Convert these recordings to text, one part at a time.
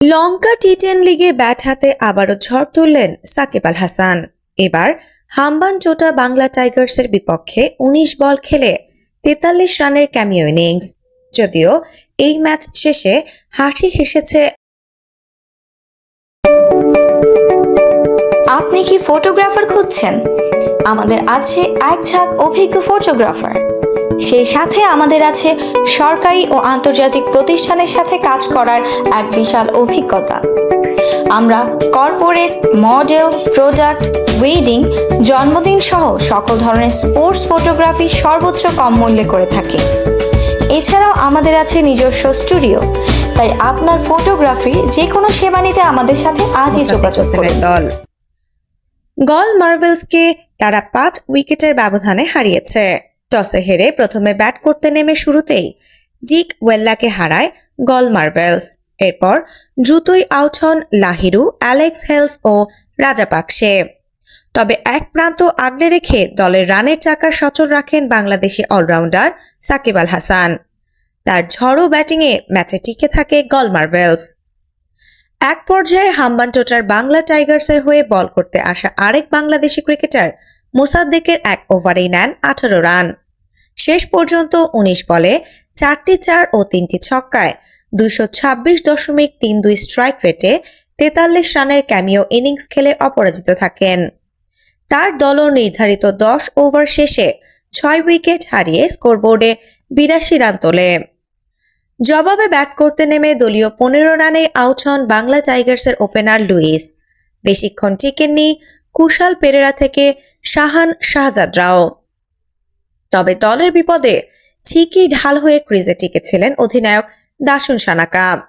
লঙ্কা T ten লিগে bat হাতে আবারও ঝড় তুললেন সাকিব আল হাসান। এবার হাম্বান চোটা বাংলা টাইগার্সের বিপক্ষে ১৯ বল খেলে তেতাল্লিশ রানের ক্যামিও ইনিংস। যদিও এই ম্যাচ শেষে হাসি হেসেছে আপনি কি ফটোগ্রাফার খুঁজছেন? আমাদের আছে এক ঝাঁক অভিজ্ঞ ফটোগ্রাফার। সেই সাথে আমাদের আছে সরকারি ও আন্তর্জাতিক প্রতিষ্ঠানের সাথে কাজ করার এক বিশাল অভিজ্ঞতা। আমরা কর্পোরেট মডেল প্রোডাক্ট ওয়েডিং জন্মদিন সহ সকল ধরনের স্পোর্টস ফটোগ্রাফি সর্বোচ্চ কম মূল্যে করে থাকি। এছাড়াও আমাদের আছে নিজস্ব স্টুডিও তাই আপনার ফটোগ্রাফি যে কোনো সেবা নিতে আমাদের সাথে আজই যোগাযোগ করুন। দল। গল মার্ভেলসকে তারা পাঁচ উইকেটের ব্যবধানে হারিয়েছে। টসে হেরে প্রথমে ব্যাট করতে নেমে শুরুতেই ডিক ওয়েল্লাকে হারায় গল মার্ভেলস এরপর দ্রুতই আউট হন লাহিরু, অ্যালেক্স হেলস ও রাজাপাকসে তবে এক প্রান্ত আগলে রেখে দলের রানের চাকা সচল রাখেন বাংলাদেশি অলরাউন্ডার সাকিব আল হাসান। তার ঝড়ো ব্যাটিংয়ে ম্যাচে টিকে থাকে গল মার্ভেলস এক পর্যায়ে হাম্বানটোটার বাংলা টাইগার্সের হয়ে বল করতে আসা আরেক বাংলাদেশি ক্রিকেটার মোসাদ্দেকের এক ওভারেই নেন আঠারো রান। শেষ পর্যন্ত উনিশ বলে চারটি চার ও তিনটি ছক্কায় দুইশো ছাব্বিশ দশমিক তিন দুই স্ট্রাইক রেটে তেতাল্লিশ রানের ক্যামিও ইনিংস খেলে অপরাজিত থাকেন। তার দলও নির্ধারিত দশ ওভার শেষে ছয় উইকেট হারিয়ে স্কোরবোর্ডে বিরাশি রান তোলে। জবাবে ব্যাট করতে নেমে দলীয় পনেরো রানে আউট হন বাংলা টাইগার্সের ওপেনার লুইস। বেশিক্ষণ টিকেননি, কুশাল পেরেরা থেকে শাহান শাহজাদরাও তবে দলের বিপদে ঠিকই ঢাল হয়ে ক্রিজে টিকেছিলেন অধিনায়ক দাসুন সানাকা।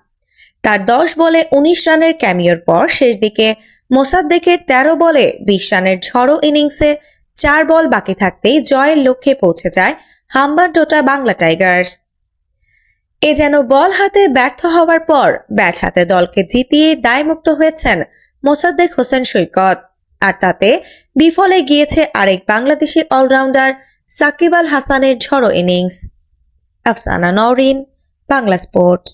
তার দশ বলে উনিশ রানের ক্যামিওর পর শেষ দিকে মোসাদ্দেকের তেরো বলে বিশ রানের ঝড়ো ইনিংসে চার বল বাকি থাকতেই জয়ের লক্ষ্যে পৌঁছে যায় হাম্বার হাম্বারডোটা বাংলা টাইগার্স। এ যেন বল হাতে ব্যর্থ হওয়ার পর ব্যাট হাতে দলকে জিতিয়ে দায়মুক্ত হয়েছেন মোসাদ্দেক হোসেন সৈকত। আর তাতে বিফলে গিয়েছে আরেক বাংলাদেশি অলরাউন্ডার সাকিব আল হাসানের ঝড়ো ইনিংস। আফসানা নরিন বাংলা স্পোর্টস।